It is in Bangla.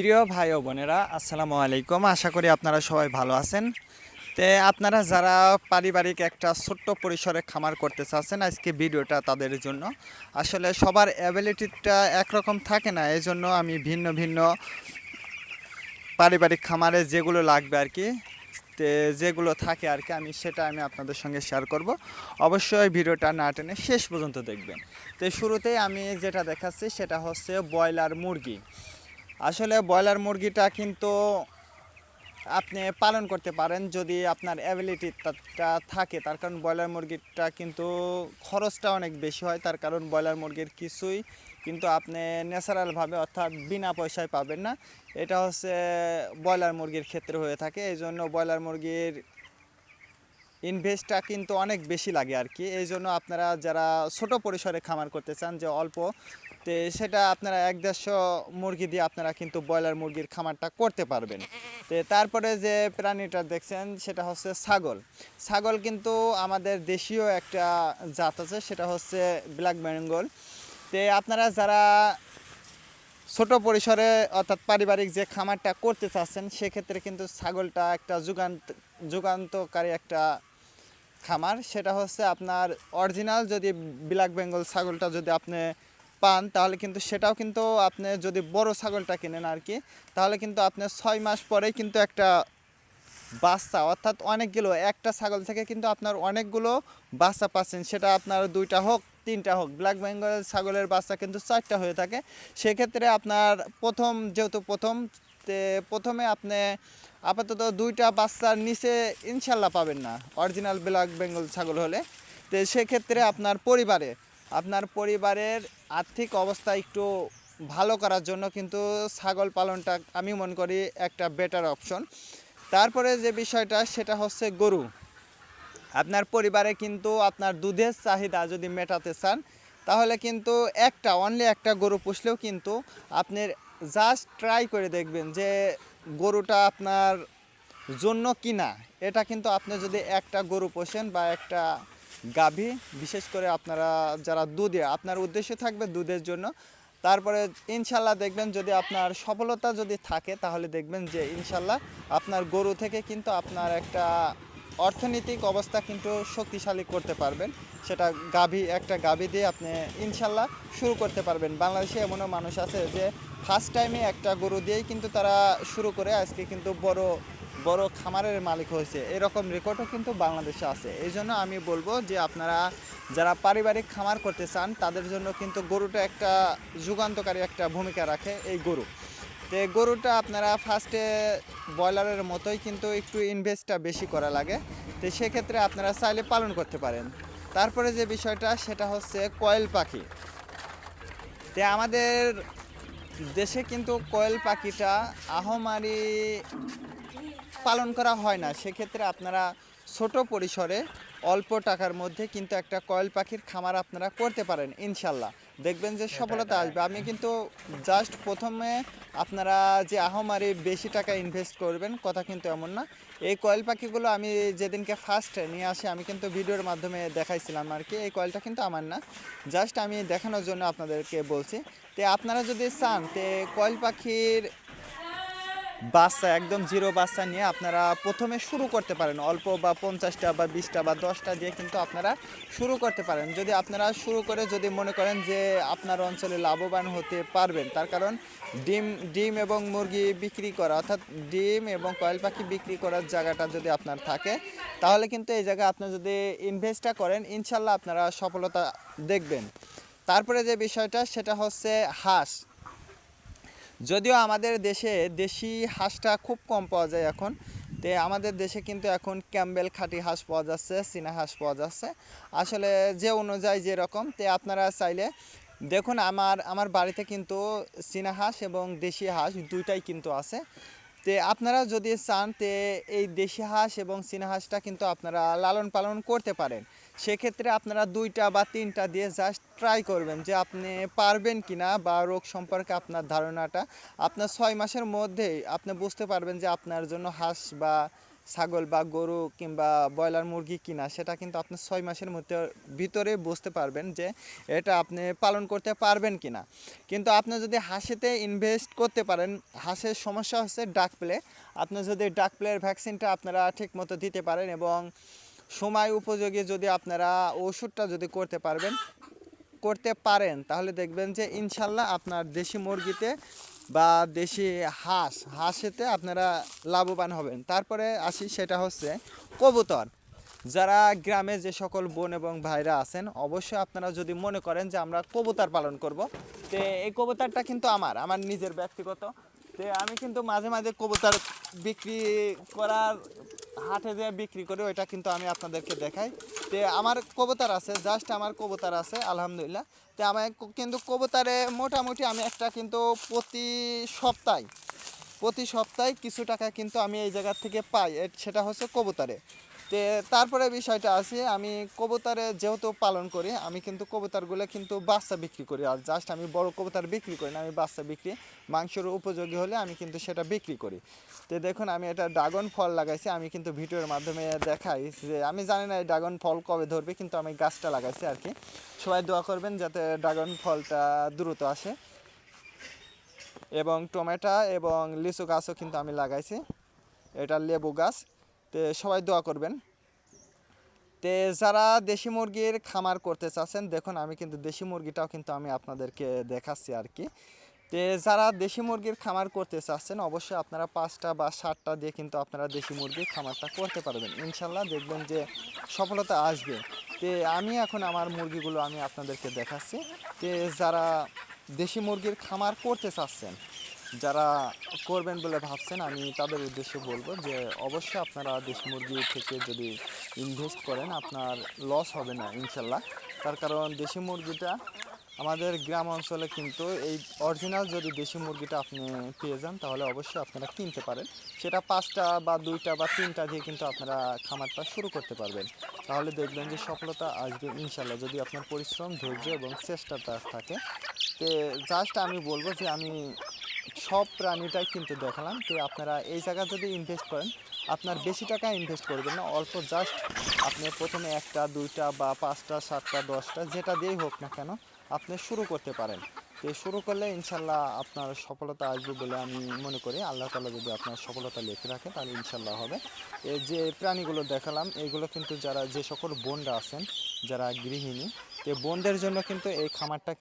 প্রিয় ভাই ও বোনেরা, আসসালামু আলাইকুম। আশা করি আপনারা সবাই ভালো আছেন। তে আপনারা যারা পারিবারিক একটা ছোট্ট পরিসরে খামার করতে চাচ্ছেন, আজকে ভিডিওটা তাদের জন্য। আসলে সবার অ্যাবিলিটিটা একরকম থাকে না এই জন্য আমি ভিন্ন ভিন্ন পারিবারিক খামারে যেগুলো লাগবে আর কি, তে যেগুলো থাকে আর কি, আমি সেটা আমি আপনাদের সঙ্গে শেয়ার করব। অবশ্যই ভিডিওটা না টেনে শেষ পর্যন্ত দেখবেন। তো শুরুতেই আমি যেটা দেখাচ্ছি, সেটা হচ্ছে ব্রয়লার মুরগি। আসলে ব্রয়লার মুরগিটা কিন্তু আপনি পালন করতে পারেন যদি আপনার অ্যাবিলিটিটা থাকে। তার কারণ ব্রয়লার মুরগিটা কিন্তু খরচটা অনেক বেশি হয়, তার কারণ ব্রয়লার মুরগির কিছুই কিন্তু আপনি ন্যাচারালভাবে অর্থাৎ বিনা পয়সায় পাবেন না। এটা হচ্ছে ব্রয়লার মুরগির ক্ষেত্রে হয়ে থাকে এই জন্য ব্রয়লার মুরগির ইনভেস্টটা কিন্তু অনেক বেশি লাগে আর কি। এই জন্য আপনারা যারা ছোট পরিসরে খামার করতে চান, যে অল্প তো সেটা আপনারা এক দেড়শো মুরগি দিয়ে আপনারা কিন্তু ব্রয়লার মুরগির খামারটা করতে পারবেন। তো তারপরে যে প্রাণীটা দেখছেন, সেটা হচ্ছে ছাগল। ছাগল কিন্তু আমাদের দেশীয় একটা জাত আছে, সেটা হচ্ছে ব্ল্যাক বেঙ্গল। তো আপনারা যারা ছোট পরিসরে অর্থাৎ পারিবারিক যে খামারটা করতে চাচ্ছেন, সেক্ষেত্রে কিন্তু ছাগলটা একটা যুগান্ত, যুগান্তকারী একটা খামার। সেটা হচ্ছে আপনার অরিজিনাল যদি ব্ল্যাক বেঙ্গল ছাগলটা যদি আপনি পান, তাহলে কিন্তু সেটাও কিন্তু আপনি যদি বড় ছাগলটা কিনেন আর কি তাহলে কিন্তু আপনি ছয় মাস পরেই কিন্তু একটা বাচ্চা, অর্থাৎ অনেকগুলো, একটা ছাগল থেকে কিন্তু আপনার অনেকগুলো বাচ্চা পাচ্ছেন। সেটা আপনার দুইটা হোক, তিনটা হোক ব্ল্যাক বেঙ্গল ছাগলের বাচ্চা কিন্তু চারটা হয়ে থাকে। সেক্ষেত্রে আপনার প্রথম, যেহেতু প্রথম প্রথমে আপনি আপাতত দুইটা বাচ্চার নিচে ইনশাল্লাহ পাবেন না, অরিজিনাল ব্ল্যাক বেঙ্গল ছাগল হলে। তো সেক্ষেত্রে আপনার পরিবারে আপনার পরিবারের আর্থিক অবস্থা একটু ভালো করার জন্য কিন্তু ছাগল পালনটা আমি মনে করি একটা বেটার অপশন তারপরে যে বিষয়টা, সেটা হচ্ছে গরু। আপনার পরিবারে কিন্তু আপনার দুধের চাহিদা যদি মেটাতে চান, তাহলে কিন্তু একটা অনলি একটা গরু পুষলেও কিন্তু আপনি জাস্ট ট্রাই করে দেখবেন যে গরুটা আপনার জন্য কিনা। এটা কিন্তু আপনি যদি একটা গরু পোষেন বা একটা গাভী, বিশেষ করে আপনারা যারা দুধে, আপনার উদ্দেশ্য থাকবে দুধের জন্য। তারপরে ইনশাল্লাহ দেখবেন যদি আপনার সফলতা যদি থাকে, তাহলে দেখবেন যে ইনশাল্লাহ আপনার গরু থেকে কিন্তু আপনার একটা অর্থনৈতিক অবস্থা কিন্তু শক্তিশালী করতে পারবেন। সেটা গাভী, একটা গাভী দিয়ে আপনি ইনশাল্লাহ শুরু করতে পারবেন। বাংলাদেশে এমনও মানুষ আছে যে ফার্স্ট টাইমে একটা গরু দিয়েই কিন্তু তারা শুরু করে। আজকে কিন্তু বড় বড় খামারের মালিক হয়েছে। এরকম রেকর্ডও কিন্তু বাংলাদেশে আছে। এই জন্য আমি বলব যে আপনারা যারা পারিবারিক খামার করতে চান, তাদের জন্য কিন্তু গরুটা একটা যুগান্তকারী একটা ভূমিকা রাখে এই গরু। তো গরুটা আপনারা ফার্স্টে ব্রয়লারের মতোই কিন্তু একটু ইনভেস্টটা বেশি করা লাগে। তো সেক্ষেত্রে আপনারা চাইলে পালন করতে পারেন। তারপরে যে বিষয়টা, সেটা হচ্ছে কয়েল পাখি। তো আমাদের দেশে কিন্তু কয়েল পাখিটা আহমারি পালন করা হয় না সেক্ষেত্রে আপনারা ছোট পরিসরে অল্প টাকার মধ্যে কিন্তু একটা কয়েল পাখির খামার আপনারা করতে পারেন ইনশাল্লাহ। দেখবেন যে সফলতা আসবে। আমি কিন্তু জাস্ট প্রথমে আপনারা যে আহমারি বেশি টাকা ইনভেস্ট করবেন কথা কিন্তু এমন না। এই কয়েল পাখিগুলো আমি যেদিনকে ফার্স্ট নিয়ে আসি আমি কিন্তু ভিডিওর মাধ্যমে দেখাইছিলাম আর কি। এই কয়েলটা কিন্তু আমার না। জাস্ট আমি দেখানোর জন্য আপনাদেরকে বলছি। তে আপনারা যদি চান তে কয়েল পাখির বাচ্চা, একদম জিরো বাচ্চা নিয়ে আপনারা প্রথমে শুরু করতে পারেন। অল্প বা পঞ্চাশটা বা বিশটা বা দশটা দিয়ে কিন্তু আপনারা শুরু করতে পারেন। যদি আপনারা শুরু করে যদি মনে করেন যে আপনার অঞ্চলে লাভবান হতে পারবেন, তার কারণ ডিম ডিম এবং মুরগি বিক্রি করা, অর্থাৎ ডিম এবং কয়েল পাখি বিক্রি করার জায়গাটা যদি আপনার থাকে, তাহলে কিন্তু এই জায়গায় আপনি যদি ইনভেস্টটা করেন, ইনশাল্লাহ আপনারা সফলতা দেখবেন। তারপরে যে বিষয়টা, সেটা হচ্ছে হাঁস। যদিও আমাদের দেশে দেশি হাঁসটা খুব কম পাওয়া যায় এখন, তে আমাদের দেশে কিন্তু এখন ক্যাম্বেল খাঁটি হাঁস পাওয়া যাচ্ছে, চীনা হাঁস পাওয়া যাচ্ছে। আসলে যে অনুযায়ী যেরকম তে আপনারা চাইলে দেখুন, আমার আমার বাড়িতে কিন্তু চীনা হাঁস এবং দেশি হাঁস দুইটাই কিন্তু আছে। তে আপনারা যদি চান তে এই দেশি হাঁস এবং চীনা হাঁসটা কিন্তু আপনারা লালন পালন করতে পারেন। সেক্ষেত্রে আপনারা দুইটা বা তিনটা দিয়ে জাস্ট ট্রাই করবেন যে আপনি পারবেন কি না বা রোগ সম্পর্কে আপনার ধারণাটা। আপনার ছয় মাসের মধ্যেই আপনি বুঝতে পারবেন যে আপনার জন্য হাঁস বা ছাগল বা গরু কিংবা ব্রয়লার মুরগি কিনা, সেটা কিন্তু আপনি ছয় মাসের মধ্যে ভিতরে বুঝতে পারবেন যে এটা আপনি পালন করতে পারবেন কিনা। কিন্তু আপনি যদি হাঁসেতে ইনভেস্ট করতে পারেন, হাঁসের সমস্যা হচ্ছে ডাক প্লে আপনি যদি ডাক প্লের ভ্যাকসিনটা আপনারা ঠিকমতো দিতে পারেন এবং সময় উপযোগী যদি আপনারা ওষুধটা যদি করতে পারবেন, করতে পারেন, তাহলে দেখবেন যে ইনশাল্লাহ আপনার দেশি মুরগিতে বা দেশি হাঁস, হাঁসেতে আপনারা লাভবান হবেন। তারপরে আসি সেটা হচ্ছে কবুতর। যারা গ্রামে যে সকল বোন এবং ভাইরা আছেন, অবশ্যই আপনারা যদি মনে করেন যে আমরা কবুতর পালন করব, তে এই কবুতরটা কিন্তু আমার আমার নিজের ব্যক্তিগত। তে আমি কিন্তু মাঝে মাঝে কবুতর বিক্রি করার হাটে দিয়ে বিক্রি করি, ওইটা কিন্তু আমি আপনাদেরকে দেখাই। তে আমার কবুতর আছে জাস্ট আমার কবুতর আছে, আলহামদুলিল্লাহ। তে আমার কিন্তু কবুতরে মোটামুটি আমি একটা কিন্তু প্রতি সপ্তাহে প্রতি সপ্তাহে কিছু টাকা কিন্তু আমি এই জায়গার থেকে পাই। সেটা হচ্ছে কবুতরে। তে তারপরে বিষয়টা আছে, আমি কবুতরে যেহেতু পালন করি, আমি কিন্তু কবুতরগুলো কিন্তু বাচ্চা বিক্রি করি। আর জাস্ট আমি বড় কবুতর বিক্রি করি না, আমি বাচ্চা বিক্রি। মাংসের উপযোগী হলে আমি কিন্তু সেটা বিক্রি করি। তো দেখুন, আমি এটা ড্রাগন ফল লাগাইছি, আমি কিন্তু ভিডিওর মাধ্যমে দেখাই যে আমি জানি না এই ড্রাগন ফল কবে ধরবে, কিন্তু আমি গাছটা লাগাইছি আর কি। সবাই দোয়া করবেন যাতে ড্রাগন ফলটা দ্রুত আসে। এবং টমেটো এবং লিচু গাছও কিন্তু আমি লাগাইছি। এটা লেবু গাছ। তো সবাই দোয়া করবেন। তে যারা দেশি মুরগির খামার করতে চাচ্ছেন, দেখুন আমি কিন্তু দেশি মুরগিটাও কিন্তু আমি আপনাদেরকে দেখাচ্ছি আর কি। তে যারা দেশি মুরগির খামার করতে চাচ্ছেন, অবশ্যই আপনারা পাঁচটা বা সাতটা দিয়ে কিন্তু আপনারা দেশি মুরগির খামারটা করতে পারবেন। ইনশাল্লাহ দেখবেন যে সফলতা আসবে। তে আমি এখন আমার মুরগিগুলো আমি আপনাদেরকে দেখাচ্ছি। তে যারা দেশি মুরগির খামার করতে চাচ্ছেন যারা করবেন বলে ভাবছেন, আমি তাদের উদ্দেশ্যে বলব যে অবশ্যই আপনারা দেশি মুরগি থেকে যদি ইনভেস্ট করেন, আপনার লস হবে না, ইনশাল্লাহ। তার কারণ দেশি মুরগিটা আমাদের গ্রাম অঞ্চলে কিন্তু এই অরিজিনাল যদি দেশি মুরগিটা আপনি পেয়ে যান, তাহলে অবশ্যই আপনারা কিনতে পারেন। সেটা পাঁচটা বা দুইটা বা তিনটা দিয়ে কিন্তু আপনারা খামারটা শুরু করতে পারবেন। তাহলে দেখবেন যে সফলতা আসবে ইনশাল্লাহ, যদি আপনার পরিশ্রম, ধৈর্য এবং চেষ্টাটা থাকে। জাস্ট আমি বলব যে আমি সব প্রাণীটাই কিন্তু দেখালাম। তো আপনারা এই জায়গা যদি ইনভেস্ট করেন, আপনার বেশি টাকা ইনভেস্ট করবেন না, অল্প জাস্ট আপনি প্রথমে একটা, দুইটা বা পাঁচটা, সাতটা, দশটা, যেটা দিয়েই হোক না কেন, আপনি শুরু করতে পারেন। তো শুরু করলে ইনশাল্লাহ আপনার সফলতা আসবে বলে আমি মনে করি। আল্লাহ তালা যদি আপনার সফলতা লিখে রাখে, তাহলে ইনশাল্লাহ হবে। এই যে প্রাণীগুলো দেখালাম এইগুলো কিন্তু যারা, যে সকল বোনরা আছেন, যারা গৃহিণী, তো বোনদের জন্য কিন্তু এই খামারটা